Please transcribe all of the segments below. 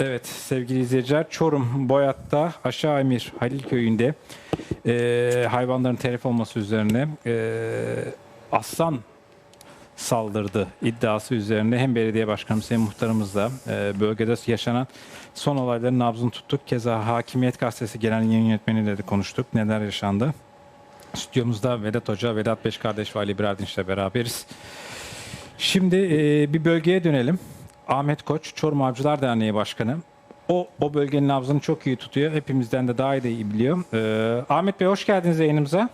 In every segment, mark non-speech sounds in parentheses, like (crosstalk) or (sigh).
Evet sevgili izleyiciler Çorum Boyat'ta Aşağı Emir Halil Köyü'nde e, hayvanların telef olması üzerine e, aslan saldırdı iddiası üzerine hem belediye başkanımız hem muhtarımızla e, bölgede yaşanan son olayların nabzını tuttuk. Keza Hakimiyet Gazetesi genel yayın yönetmeniyle de konuştuk. Neler yaşandı? Stüdyomuzda Vedat Hoca, Vedat Beş kardeş ve Ali Biradinç'le beraberiz. Şimdi e, bir bölgeye dönelim. Ahmet Koç, Çorum Avcılar Derneği Başkanı. O, o bölgenin nabzını çok iyi tutuyor. Hepimizden de daha iyi, de iyi biliyor. E, Ahmet Bey hoş geldiniz yayınımıza.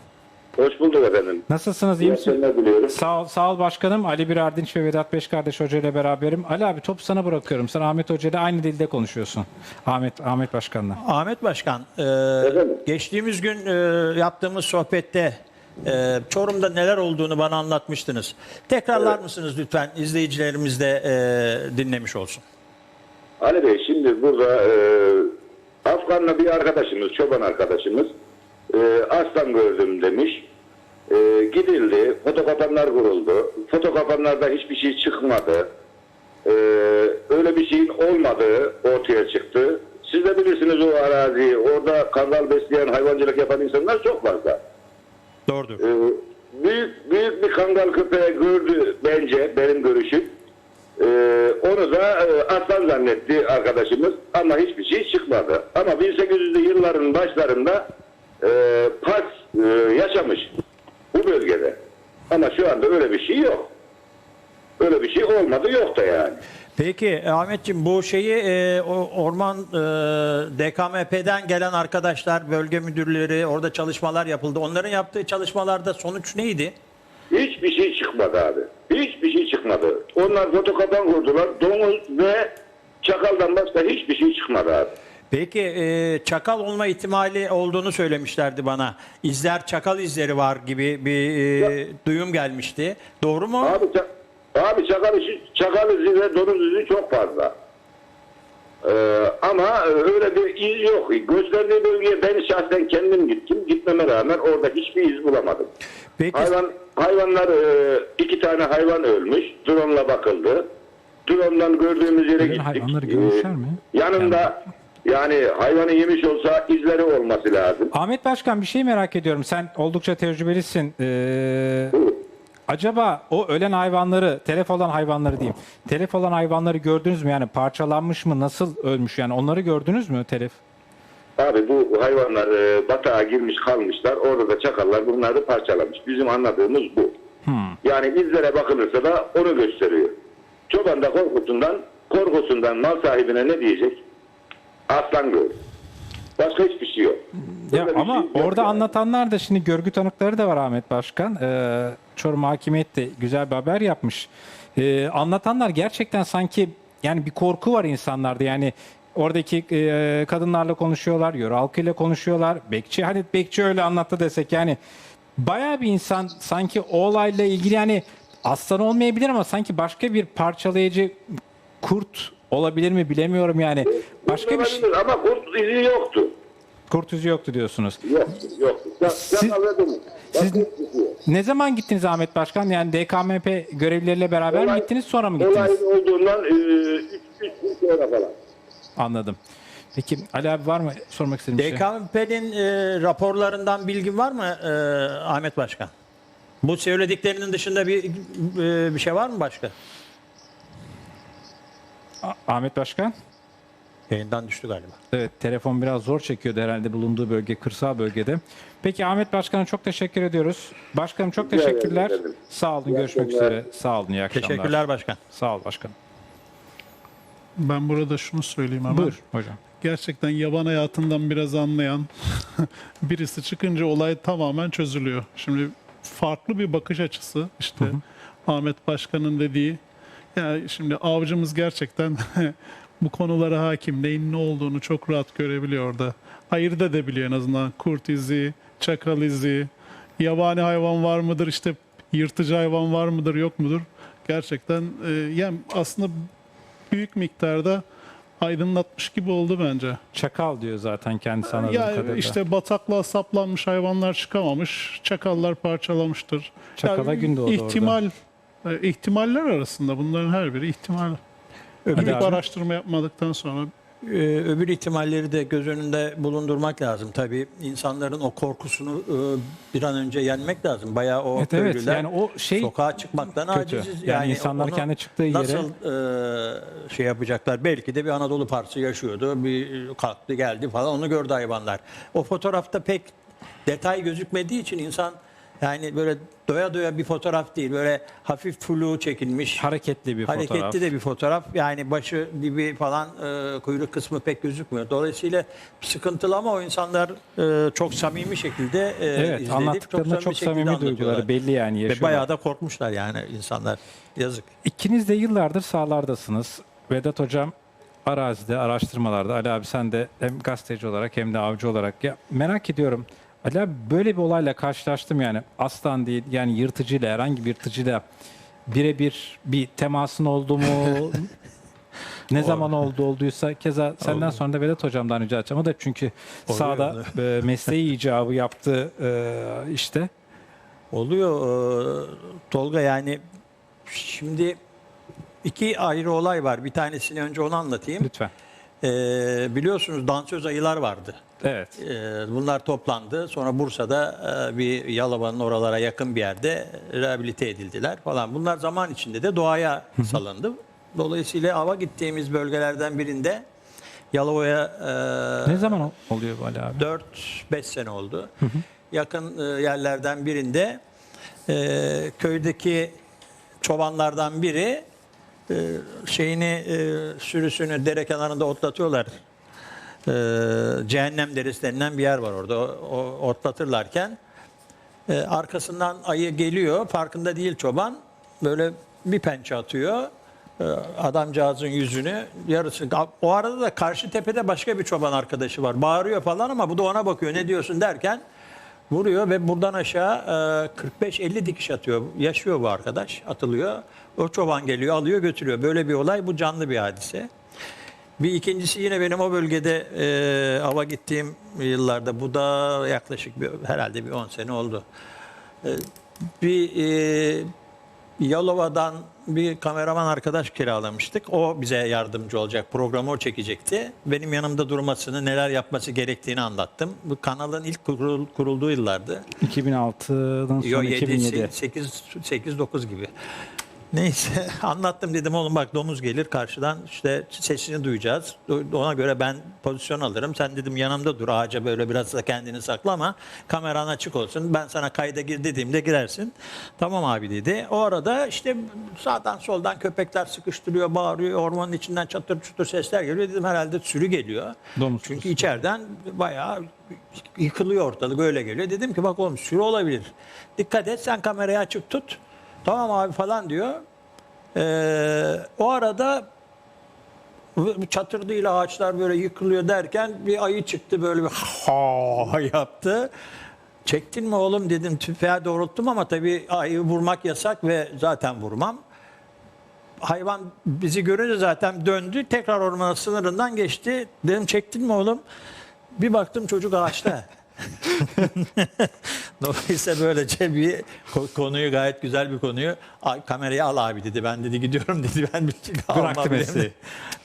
Hoş bulduk efendim. Nasılsınız, iyi misiniz? diliyorum. Sağ ol, sağ ol başkanım. Ali Bir Ardinç ve Vedat Beş kardeş Hoca ile beraberim. Ali abi topu sana bırakıyorum. Sen Ahmet Hoca ile aynı dilde konuşuyorsun. Ahmet Ahmet Başkan'la. Ahmet Başkan, e, Efendim? geçtiğimiz gün e, yaptığımız sohbette e, Çorum'da neler olduğunu bana anlatmıştınız. Tekrarlar mısınız lütfen izleyicilerimiz de e, dinlemiş olsun. Ali Bey şimdi burada e, Afganlı bir arkadaşımız, çoban arkadaşımız e, aslan gördüm demiş. E, gidildi, fotokapanlar kuruldu. Fotokapanlarda hiçbir şey çıkmadı. E, öyle bir şeyin olmadığı ortaya çıktı. Siz de bilirsiniz o araziyi. Orada kangal besleyen, hayvancılık yapan insanlar çok fazla. Doğrudur. Ee, büyük büyük bir kangal köpeği gördü bence benim görüşüm. Ee, onu da e, aslan zannetti arkadaşımız ama hiçbir şey çıkmadı. Ama 1800'lü yılların başlarında e, pas e, yaşamış bu bölgede. Ama şu anda öyle bir şey yok. Öyle bir şey olmadı yok da yani. Peki e, Ahmetciğim bu şeyi e, o orman e, DKMP'den gelen arkadaşlar, bölge müdürleri orada çalışmalar yapıldı. Onların yaptığı çalışmalarda sonuç neydi? Hiçbir şey çıkmadı abi. Hiçbir şey çıkmadı. Onlar fotokapan kurdular. Domuz ve çakaldan başka hiçbir şey çıkmadı abi. Peki e, çakal olma ihtimali olduğunu söylemişlerdi bana. İzler çakal izleri var gibi bir e, duyum gelmişti. Doğru mu? Abi, ça- abi çakal, işi, çakal izi ve domuz izi çok fazla. Ee, ama e, öyle bir iz yok. Gösterdiği bölgeye ben şahsen kendim gittim. Gitmeme rağmen orada hiçbir iz bulamadım. Peki Hayvan hayvanlar e, iki tane hayvan ölmüş. Drone'la bakıldı. Drone'dan gördüğümüz yere gittik. hayvanları Ee, görmüşler mi? Yanında yani hayvanı yemiş olsa izleri olması lazım. Ahmet Başkan bir şey merak ediyorum. Sen oldukça tecrübelisin. Ee, acaba o ölen hayvanları, telef olan hayvanları diyeyim. Telef olan hayvanları gördünüz mü? Yani parçalanmış mı? Nasıl ölmüş? Yani onları gördünüz mü telef? Abi bu hayvanlar e, batağa girmiş kalmışlar. Orada da çakallar bunları parçalamış. Bizim anladığımız bu. Yani izlere bakılırsa da onu gösteriyor. Çoban da korkusundan, korkusundan mal sahibine ne diyecek? Aslan gör. Başka hiçbir şey yok. Ya Böyle ama şey orada yani. anlatanlar da şimdi görgü tanıkları da var Ahmet Başkan. Ee, Çorum Hakimiyet de güzel bir haber yapmış. Ee, anlatanlar gerçekten sanki yani bir korku var insanlarda. Yani oradaki e, kadınlarla konuşuyorlar, yöre halkıyla konuşuyorlar. Bekçi hani bekçi öyle anlattı desek yani bayağı bir insan sanki o olayla ilgili yani aslan olmayabilir ama sanki başka bir parçalayıcı kurt olabilir mi bilemiyorum yani. Başka bir şey, Ama kurt izi yoktu. Kurt yüzü yoktu diyorsunuz. Yoktu, yoktu. Çak- Siz-. Başka siz- hiçbir şey yok. Ne zaman gittiniz Ahmet Başkan? Yani DKMP görevlileriyle beraber mi Olay- gittiniz sonra mı gittiniz? Olayın olduğundan 3 gün sonra falan. Anladım. Peki Ali abi var mı sormak istediğin bir şey? DKMP'nin e, raporlarından bilgin var mı e, Ahmet Başkan? Bu söylediklerinin dışında bir e, bir şey var mı başka? A- Ahmet Başkan? Yayından düştü galiba. Evet telefon biraz zor çekiyordu herhalde bulunduğu bölge kırsal bölgede. Peki Ahmet Başkan'a çok teşekkür ediyoruz. Başkanım çok Rica ederim teşekkürler. efendim. Sağ olun İyi görüşmek akşamlar. üzere. Sağ olun iyi akşamlar. Teşekkürler başkan. Sağ ol başkanım. Ben burada şunu söyleyeyim hemen. Buyur hocam. Gerçekten yaban hayatından biraz anlayan (laughs) birisi çıkınca olay tamamen çözülüyor. Şimdi farklı bir bakış açısı işte Ahmet Başkan'ın dediği. Yani şimdi avcımız gerçekten (laughs) bu konulara hakim. Neyin ne olduğunu çok rahat görebiliyor orada. Ayırt edebiliyor en azından. Kurt izi, çakal izi, yabani hayvan var mıdır işte yırtıcı hayvan var mıdır yok mudur? Gerçekten e, yani aslında büyük miktarda aydınlatmış gibi oldu bence. Çakal diyor zaten kendisi anladığım Ya kadarıyla. işte bataklığa saplanmış hayvanlar çıkamamış, çakallar parçalamıştır. Çakala gün doğdu ihtimal, e, ihtimaller arasında bunların her biri ihtimal. Büyük abi. araştırma yapmadıktan sonra Ee, öbür ihtimalleri de göz önünde bulundurmak lazım. Tabii insanların o korkusunu e, bir an önce yenmek lazım. Bayağı o Evet, evet. Yani o şey sokağa çıkmaktan kötü. aciziz. Yani insanlar onu kendi çıktığı yere- Nasıl e, şey yapacaklar? Belki de bir Anadolu partisi yaşıyordu. Bir kalktı geldi falan onu gördü hayvanlar. O fotoğrafta pek detay gözükmediği için insan yani böyle doya doya bir fotoğraf değil. Böyle hafif flu çekilmiş. hareketli bir Hareketli fotoğraf. de bir fotoğraf. Yani başı dibi falan e, kuyruk kısmı pek gözükmüyor. Dolayısıyla sıkıntılı ama o insanlar e, çok samimi şekilde e, Evet, izledik. anlattıklarında çok, şekilde samimi duyguları anlatıyorlar. belli yani Ve yaşıyorlar. bayağı da korkmuşlar yani insanlar. Yazık. İkiniz de yıllardır sahalardasınız. Vedat Hocam arazide, araştırmalarda. Ali abi sen de hem gazeteci olarak hem de avcı olarak. Ya merak ediyorum. Ali abi böyle bir olayla karşılaştım yani. Aslan değil yani yırtıcıyla herhangi bir yırtıcıyla birebir bir temasın oldu mu? (laughs) ne zaman oldu olduysa keza senden sonra da Vedat hocamdan rica edeceğim. O da çünkü sahada e, mesleği (laughs) icabı yaptığı e, işte. Oluyor e, Tolga yani şimdi iki ayrı olay var. Bir tanesini önce onu anlatayım. Lütfen. E, biliyorsunuz dansöz ayılar vardı. Evet. E, bunlar toplandı. Sonra Bursa'da e, bir Yalova'nın oralara yakın bir yerde rehabilite edildiler falan. Bunlar zaman içinde de doğaya salındı. Dolayısıyla ava gittiğimiz bölgelerden birinde Yalova'ya e, Ne zaman oluyor bu Ali abi? 4-5 sene oldu. Yakın e, yerlerden birinde e, köydeki çobanlardan biri e, şeyini e, sürüsünü dere kenarında otlatıyorlar. E, Cehennem Deresi denilen bir yer var orada. O, o- otlatırlarken e, arkasından ayı geliyor. Farkında değil çoban. Böyle bir pençe atıyor. E, adamcağızın yüzünü yarısı. O arada da karşı tepede başka bir çoban arkadaşı var. Bağırıyor falan ama bu da ona bakıyor. Ne diyorsun derken vuruyor ve buradan aşağı e, 45-50 dikiş atıyor. Yaşıyor bu arkadaş. Atılıyor. O çoban geliyor, alıyor, götürüyor. Böyle bir olay. Bu canlı bir hadise. Bir ikincisi yine benim o bölgede e, ava gittiğim yıllarda bu da yaklaşık bir, herhalde bir 10 sene oldu. E, bir e, Yalova'dan bir kameraman arkadaş kiralamıştık. O bize yardımcı olacak. Programı o çekecekti. Benim yanımda durmasını, neler yapması gerektiğini anlattım. Bu kanalın ilk kurul- kurulduğu yıllardı. 2006'dan sonra Yo 7 2007. 8 8 9 gibi. Neyse (laughs) anlattım dedim oğlum bak domuz gelir karşıdan işte sesini duyacağız. Ona göre ben pozisyon alırım. Sen dedim yanımda dur ağaca böyle biraz da kendini saklama. Kameran açık olsun. Ben sana kayda gir dediğimde girersin. Tamam abi dedi. O arada işte sağdan soldan köpekler sıkıştırıyor, bağırıyor. Ormanın içinden çatır çutur sesler geliyor. Dedim herhalde sürü geliyor. Domuz Çünkü içeriden bayağı yıkılıyor ortalık öyle geliyor. Dedim ki bak oğlum sürü olabilir. Dikkat et sen kamerayı açık tut. Tamam abi falan diyor. Ee, o arada çatırdıyla ağaçlar böyle yıkılıyor derken bir ayı çıktı böyle bir ha (laughs) yaptı. Çektin mi oğlum dedim tüfeğe doğrulttum ama tabii ayı vurmak yasak ve zaten vurmam. Hayvan bizi görünce zaten döndü. Tekrar ormanın sınırından geçti. Dedim çektin mi oğlum? Bir baktım çocuk ağaçta. (laughs) Dolayısıyla böylece bir ko- konuyu gayet güzel bir konuyu "Ay, kamerayı al abi dedi. Ben dedi gidiyorum dedi. Ben bir almam Bıraktı dedi. mesleği.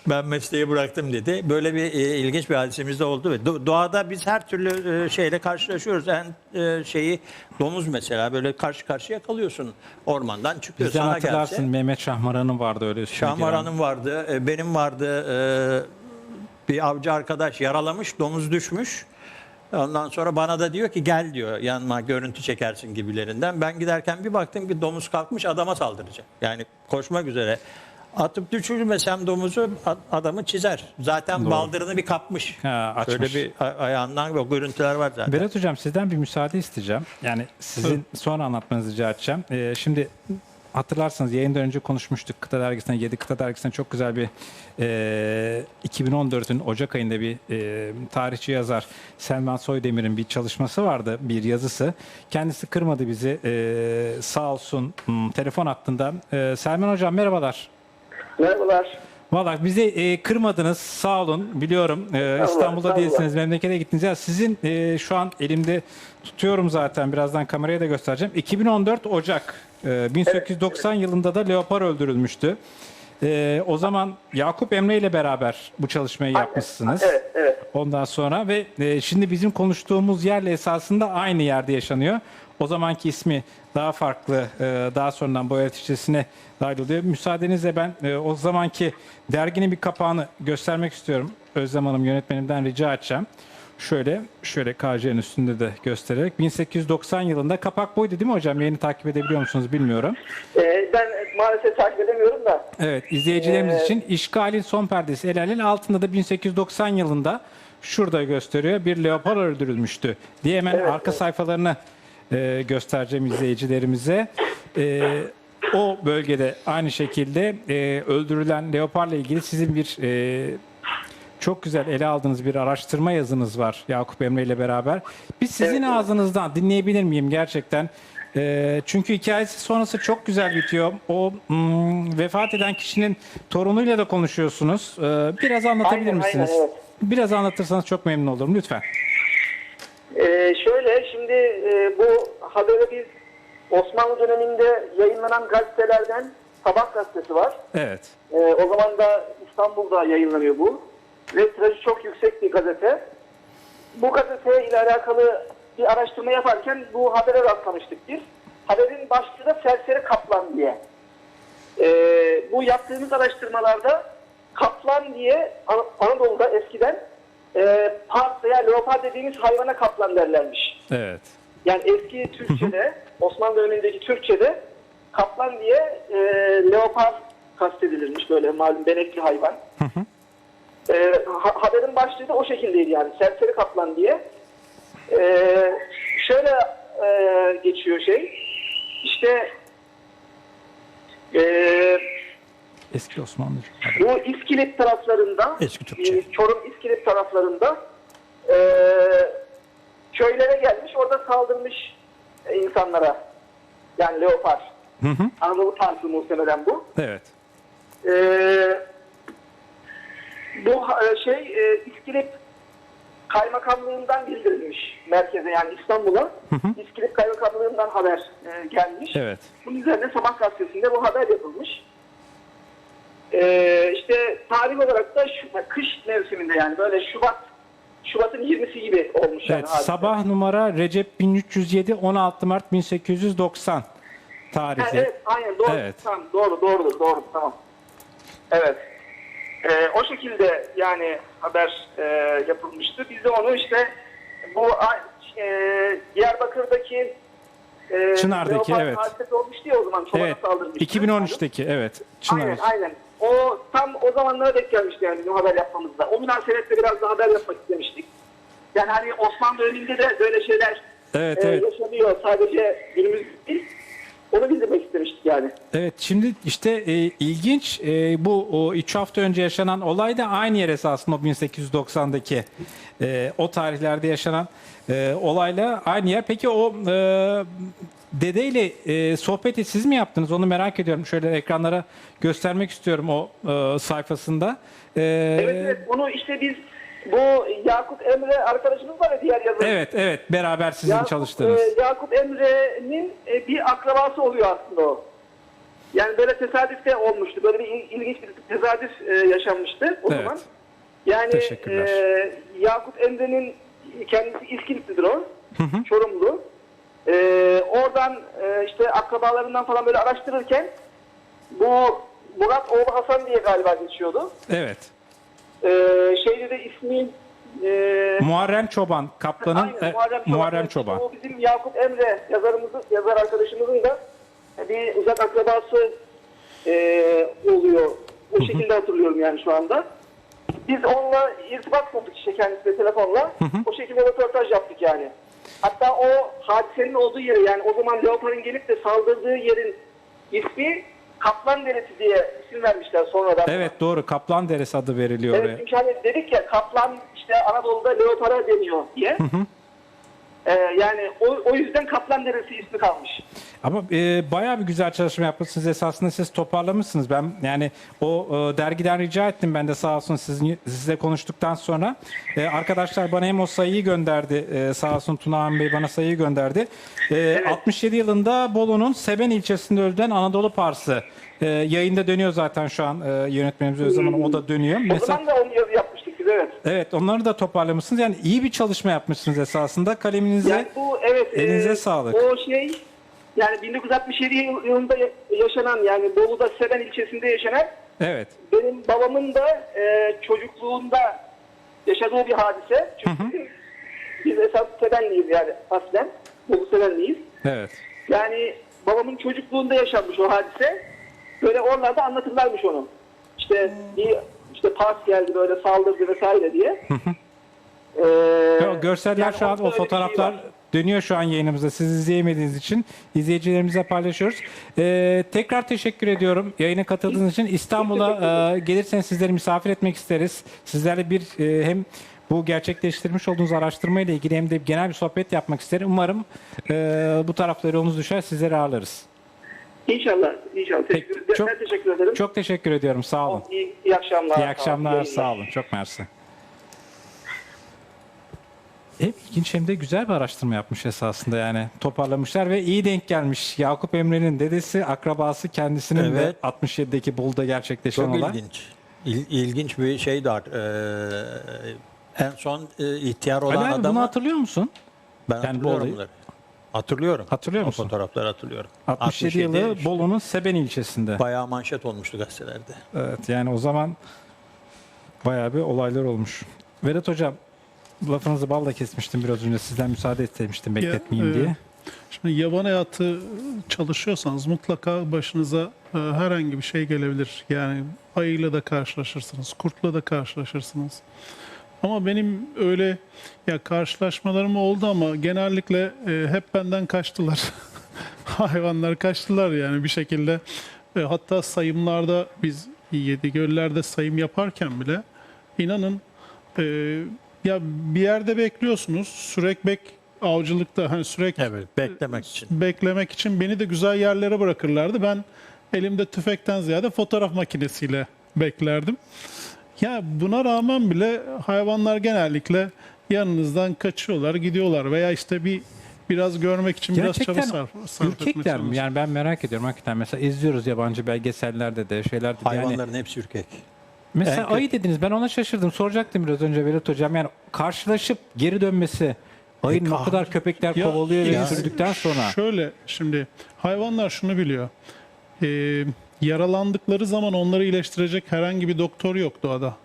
Ben mesleği bıraktım dedi. Böyle bir e, ilginç bir hadisemiz de oldu ve do- doğada biz her türlü e, şeyle karşılaşıyoruz. En e, şeyi domuz mesela böyle karşı karşıya kalıyorsun. Ormandan çıkıyor Bizden sana hatırlarsın gelse. Mehmet Şahmaran'ın vardı öyle. Şahmaran'ın vardı, e, benim vardı. e, Bir avcı arkadaş yaralamış, domuz düşmüş. Ondan sonra bana da diyor ki gel diyor yanıma görüntü çekersin gibilerinden. Ben giderken bir baktım ki domuz kalkmış adama saldıracak. Yani koşmak üzere. Atıp düşürmesem domuzu adamı çizer. Zaten baldırını bir kapmış. Ha, açmış. Öyle bir ayağından o görüntüler var zaten. Berat Hocam sizden bir müsaade isteyeceğim. Yani sizin sonra anlatmanızı rica edeceğim. Ee, şimdi hatırlarsanız yayından önce konuşmuştuk. Kıta Dergisi'ne, 7 Kıta Dergisi'ne çok güzel bir e, 2014'ün Ocak ayında bir e, tarihçi yazar Selman Soydemir'in bir çalışması vardı, bir yazısı. Kendisi kırmadı bizi. E, sağ olsun hmm, telefon hattında. E, Selman Hocam merhabalar. Merhabalar. Valla bizi e, kırmadınız sağ olun biliyorum e, İstanbul'da sağ olun. değilsiniz memlekete gittiniz. Ya sizin e, şu an elimde tutuyorum zaten birazdan kameraya da göstereceğim. 2014 Ocak e, 1890 yılında da leopar öldürülmüştü. Ee, o zaman Yakup Emre ile beraber bu çalışmayı yapmışsınız. Evet, evet. Ondan sonra ve e, şimdi bizim konuştuğumuz yerle esasında aynı yerde yaşanıyor. O zamanki ismi daha farklı, e, daha sonradan boya yetişçisine dahil oluyor. Müsaadenizle ben e, o zamanki derginin bir kapağını göstermek istiyorum. Özlem Hanım yönetmenimden rica edeceğim. Şöyle, şöyle KC'nin üstünde de göstererek. 1890 yılında kapak buydu değil mi hocam? Yayını takip edebiliyor musunuz bilmiyorum. Ee, ben maalesef takip edemiyorum da. Evet, izleyicilerimiz Ee, için işgalin son perdesi Elal'in altında da 1890 yılında şurada gösteriyor. Bir leopar öldürülmüştü diye hemen arka sayfalarını e, göstereceğim izleyicilerimize. E, o bölgede aynı şekilde e, öldürülen leoparla ilgili sizin bir e, çok güzel ele aldığınız bir araştırma yazınız var Yakup Emre ile beraber. Biz sizin Evet. ağzınızdan dinleyebilir miyim gerçekten? Ee, çünkü hikayesi sonrası çok güzel bitiyor. O mm, vefat eden kişinin torunuyla da konuşuyorsunuz. Ee, biraz anlatabilir Aynen, misiniz? aynen, evet. Biraz anlatırsanız çok memnun olurum lütfen. Ee, şöyle şimdi e, bu haberi biz Osmanlı döneminde yayınlanan gazetelerden Sabah gazetesi var. Evet. Ee, o zaman da İstanbul'da yayınlanıyor bu. Ve tirajı çok yüksek bir gazete. Bu gazete ile alakalı bir araştırma yaparken bu habere rastlamıştık biz. Haberin başlığı da Serseri Kaplan diye. Ee, bu yaptığımız araştırmalarda kaplan diye An- Anadolu'da eskiden e, part veya leopar dediğimiz hayvana kaplan derlermiş. Evet. Yani eski Türkçe'de, Osmanlı dönemindeki Türkçe'de kaplan diye e, leopar kastedilirmiş böyle malum benekli hayvan. E, ha- haberin başlığı da o şekildeydi yani serseri kaplan diye. E, şöyle e, geçiyor şey. İşte e, Eski Osmanlıca. bu İskilip taraflarında, Eski Türkçe. e, Çorum İskilip taraflarında e, köylere gelmiş, orada saldırmış e, insanlara. Yani leopar. Hı hı. Anadolu tarzı muhtemelen bu. Evet. E, bu e, şey e, İskilip kaymakamlığından bildirilmiş merkeze yani İstanbul'a. İskilip kaymakamlığından haber e, gelmiş. Evet. Bunun üzerine Sabah gazetesinde bu haber yapılmış. Ee, işte tarih olarak da şu, kış mevsiminde yani böyle Şubat Şubat'ın 20'si gibi olmuş yani Evet. hadise. Sabah numara Recep 1307 16 Mart 1890 Ha, tarihi. evet aynen doğru Evet. tamam doğru doğrudur doğru tamam. Evet. Ee, o şekilde yani haber e, yapılmıştı. Biz de onu işte bu e, Diyarbakır'daki e, Çınar'daki, Leopard evet. hadisesi olmuştu ya o zaman çobana Evet. saldırmıştı. 2013'teki evet. Çınar. Aynen aynen. O tam o zamanlara denk gelmişti yani bizim haber yapmamızda. O münasebetle biraz daha haber yapmak istemiştik. Yani hani Osmanlı döneminde de böyle şeyler Evet, e, evet. yaşanıyor. Sadece günümüz değil. Onu bildirmek istemiştik yani. Evet şimdi işte e, ilginç e, bu o 3 hafta önce yaşanan olay da aynı yer esasında o 1890'daki e, o tarihlerde yaşanan e, olayla aynı yer. Peki o e, dedeyle e, sohbeti siz mi yaptınız? Onu merak ediyorum. Şöyle ekranlara göstermek istiyorum o e, sayfasında. E, Evet evet onu işte biz bu Yakup Emre arkadaşımız var ya diğer yazar. evet evet beraber sizin Yakup, çalıştığınız. e, Yakup Emre'nin e, bir akrabası oluyor aslında o. Yani böyle tesadüf de olmuştu. Böyle bir il- ilginç bir tesadüf e, yaşanmıştı o Evet. zaman. Yani Teşekkürler. e, Yakup Emre'nin kendisi İskilip'lidir o. Çorumlu. E, oradan e, işte akrabalarından falan böyle araştırırken bu Murat oğlu Hasan diye galiba geçiyordu. Evet. E, şeyde de ismi e, Muharrem Çoban Kaplan'ın Aynen, e, Muharrem Çoban. O bizim Yakup Emre yazarımızın, yazar arkadaşımızın da bir uzak akrabası e, oluyor. O şekilde hatırlıyorum yani şu anda. Biz onunla irtibat kurduk işte kendisiyle telefonla. O şekilde röportaj yaptık yani. Hatta o hadisenin olduğu yeri yani o zaman Leopard'ın gelip de saldırdığı yerin ismi Kaplan Deresi diye isim vermişler sonradan. Evet doğru Kaplan Deresi adı veriliyor Evet çünkü hani dedik ya kaplan işte Anadolu'da leopara deniyor diye. Ee, yani o, o yüzden Kaplan Deresi ismi kalmış. Ama e, bayağı bir güzel çalışma yapmışsınız. Esasında siz toparlamışsınız. Ben yani o e, dergiden rica ettim ben de sağ olsun sizin, sizle konuştuktan sonra. E, arkadaşlar bana hem o sayıyı gönderdi. E, sağ olsun Tuna Han Bey bana sayıyı gönderdi. E, 67 yılında Bolu'nun Seben ilçesinde öldüren Anadolu Parsı Ee, yayında dönüyor zaten şu an e, yönetmenimiz Özlem o da dönüyor. O Mesela zaman da onu biz evet. evet onları da toparlamışsınız. Yani iyi bir çalışma yapmışsınız esasında. Kaleminize Yani bu evet. Elinize e, sağlık. O şey yani 1967 yıl- yılında ya- yaşanan yani Bolu'da Seren ilçesinde yaşanan evet. benim babamın da e, çocukluğunda yaşadığı bir hadise. Çünkü biz esas Serenliyiz yani aslen. Bolu Serenliyiz. Evet. Yani babamın çocukluğunda yaşanmış o hadise. Böyle oralarda anlatırlarmış onu. İşte bir işte pas geldi böyle saldırdı vesaire diye. Ee, o görseller yani şu an o şey fotoğraflar dönüyor şu an yayınımızda. Siz izleyemediğiniz için izleyicilerimize paylaşıyoruz. Ee, tekrar teşekkür ediyorum yayına katıldığınız için. İstanbul'a e, gelirseniz sizleri misafir etmek isteriz. Sizlerle bir e, hem bu gerçekleştirmiş olduğunuz araştırma ile ilgili hem de genel bir sohbet yapmak isterim. Umarım e, bu taraflara yolunuz düşer sizleri ağırlarız. İnşallah, inşallah. Peki, Teşekkür, çok- ben teşekkür ederim. Çok teşekkür ediyorum. Sağ olun. iyi, iyi akşamlar. İyi akşamlar. yayınlar. Sağ olun. Çok mersi. Hem ilginç hem de güzel bir araştırma yapmış esasında yani. Toparlamışlar ve iyi denk gelmiş. Yakup Emre'nin dedesi, akrabası kendisinin Evet. de 67'deki Bolu'da gerçekleşen Çok olay. ilginç. İl, ilginç bir şey de. Ee, en son e, ihtiyar olan Ali abi adamı bunu hatırlıyor musun? ben yani hatırlıyorum bunları. Hatırlıyorum. Hatırlıyor O musun? fotoğrafları hatırlıyorum. 67, yılı Bolu'nun Seben ilçesinde. Bayağı manşet olmuştu gazetelerde. Evet yani o zaman bayağı bir olaylar olmuş. Vedat Hocam lafınızı balla kesmiştim biraz önce. Sizden müsaade istemiştim bekletmeyeyim e, diye. Şimdi yaban hayatı çalışıyorsanız mutlaka başınıza e, herhangi bir şey gelebilir. Yani ayıyla da karşılaşırsınız, kurtla da karşılaşırsınız. Ama benim öyle ya karşılaşmalarım oldu ama genellikle e, hep benden kaçtılar. (laughs) Hayvanlar kaçtılar yani bir şekilde. E, hatta sayımlarda biz yedi göllerde sayım yaparken bile inanın e, ya bir yerde bekliyorsunuz sürek bek avcılıkta hani sürek Evet, beklemek için. beklemek için beni de güzel yerlere bırakırlardı. Ben elimde tüfekten ziyade fotoğraf makinesiyle beklerdim. Ya buna rağmen bile hayvanlar genellikle yanınızdan kaçıyorlar, gidiyorlar veya işte bir biraz görmek için biraz çaba Gerçekten sarf, sarf etmek ürkekler mi? Yani ben merak ediyorum hakikaten. Mesela izliyoruz yabancı belgesellerde de şeylerde de. Yani Hayvanların hepsi ürkek. mesela en kötü- ayı dediniz. Ben ona şaşırdım. Soracaktım biraz önce Vedat Hocam. Yani karşılaşıp geri dönmesi ayının o kadar köpekler Ya- kovalıyor ve ya- sürdükten sonra. Şöyle şimdi hayvanlar şunu biliyor. Ee, yaralandıkları zaman onları iyileştirecek herhangi bir doktor yok doğada.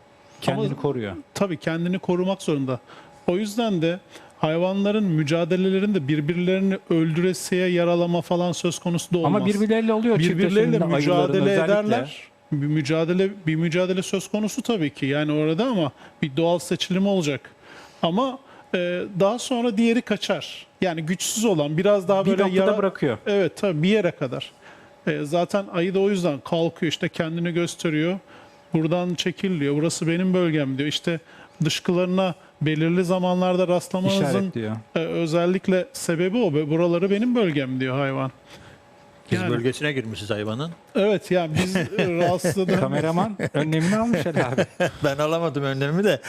Kendini Ama- koruyor. tabii kendini korumak zorunda. O yüzden de hayvanların mücadelelerinde birbirlerini öldüresiye yaralama falan söz konusu da olmaz. Ama birbirleriyle oluyor. birbirleriyle mücadele ederler. Bir mücadele bir mücadele söz konusu tabii ki. Yani orada ama bir doğal seçilim olacak. Ama e, daha sonra diğeri kaçar. Yani güçsüz olan biraz daha Bir böyle yara- bırakıyor. Evet tabii bir yere kadar. E, zaten ayı da o yüzden kalkıyor işte kendini gösteriyor. Buradan çekil diyor. Burası benim bölgem diyor. İşte dışkılarına belirli zamanlarda rastlamanızın e, özellikle sebebi o. Buraları benim bölgem diyor hayvan. Biz Yani- bölgesine girmişiz hayvanın. Evet yani biz (laughs) e, rahatsızlığı Kameraman önlemini almış abi. (laughs) ben alamadım önlemimi de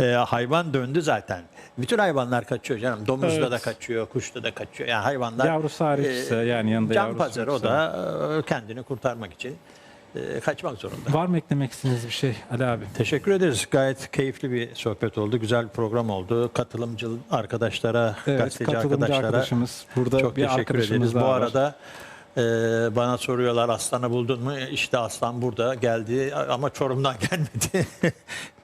e, hayvan döndü zaten. Bütün hayvanlar kaçıyor canım. Domuzda Evet. da kaçıyor, kuşta da kaçıyor. Yani hayvanlar Yavrusu hariçse yani yanında can yavrusu pazarı o da e, kendini kurtarmak için e, kaçmak zorunda. Var mı eklemek istediğiniz bir şey Ali abi? Teşekkür ederiz. Gayet keyifli bir sohbet oldu. Güzel bir program oldu. Katılımcı arkadaşlara, Evet, gazeteci katılımcı arkadaşlara arkadaşımız. Burada çok bir teşekkür arkadaşımız ederiz. Bu daha var. Arada e, bana soruyorlar aslanı buldun mu? İşte aslan burada geldi ama Çorum'dan (laughs) gelmedi.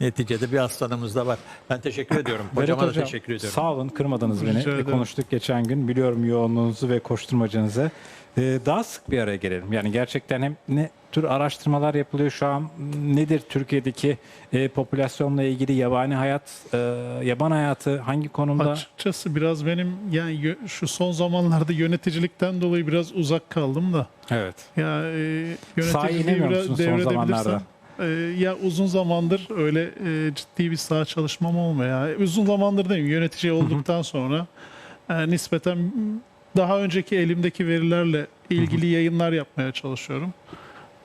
Neticede bir aslanımız da var. Ben teşekkür ediyorum. Hocama da Hocam, teşekkür ediyorum. Sağ olun kırmadınız beni. Rica E, ederim. Konuştuk geçen gün. Biliyorum yoğunluğunuzu ve koşturmacanızı. E, daha sık bir araya gelelim. Yani gerçekten hem ne tür araştırmalar yapılıyor şu an? Nedir Türkiye'deki e, popülasyonla ilgili yabani hayat, e, yaban hayatı hangi konumda? Açıkçası biraz benim yani şu son zamanlarda yöneticilikten dolayı biraz uzak kaldım da. Evet. Ya e, yöneticiliği biraz devredebilirsem. e, ya uzun zamandır öyle e, ciddi bir saha çalışmam olmuyor. Ya. Uzun zamandır değil yönetici olduktan sonra e, nispeten daha önceki elimdeki verilerle ilgili yayınlar yapmaya çalışıyorum.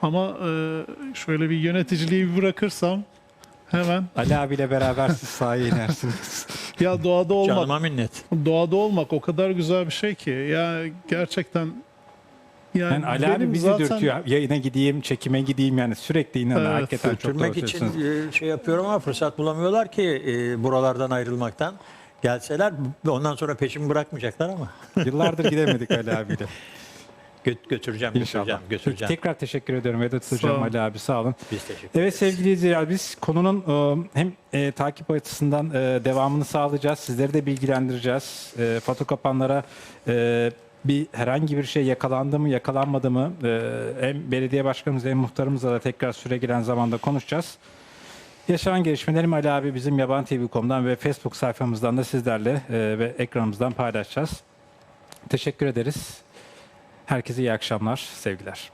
Ama e, şöyle bir yöneticiliği bırakırsam hemen Ali abiyle beraber siz sahaya inersiniz. (laughs) ya doğada olmak Canıma minnet. Doğada olmak o kadar güzel bir şey ki ya gerçekten Yani, Yani Ali abi benim bizi zaten- dürtüyor. Yayına gideyim, çekime gideyim yani sürekli inanın Evet, hakikaten çok doğru için e, şey yapıyorum ama fırsat bulamıyorlar ki e, buralardan ayrılmaktan. Gelseler ondan sonra peşimi bırakmayacaklar ama. Yıllardır gidemedik Ali abiyle. (laughs) Gö- götüreceğim, götüreceğim, götüreceğim. Tekrar teşekkür ediyorum Vedat Hocam. Ali abi sağ olun. Biz teşekkür Evet sevgili izleyiciler biz konunun e, hem e, takip açısından e, devamını sağlayacağız. Sizleri de bilgilendireceğiz. E, Fato kapanlara e, bir herhangi bir şey yakalandı mı yakalanmadı mı e, hem belediye başkanımız hem muhtarımızla da tekrar süre gelen zamanda konuşacağız. Yaşanan gelişmeleri Ali abi bizim Yaban TV.com'dan ve Facebook sayfamızdan da sizlerle e, ve ekranımızdan paylaşacağız. Teşekkür ederiz. Herkese iyi akşamlar, sevgiler.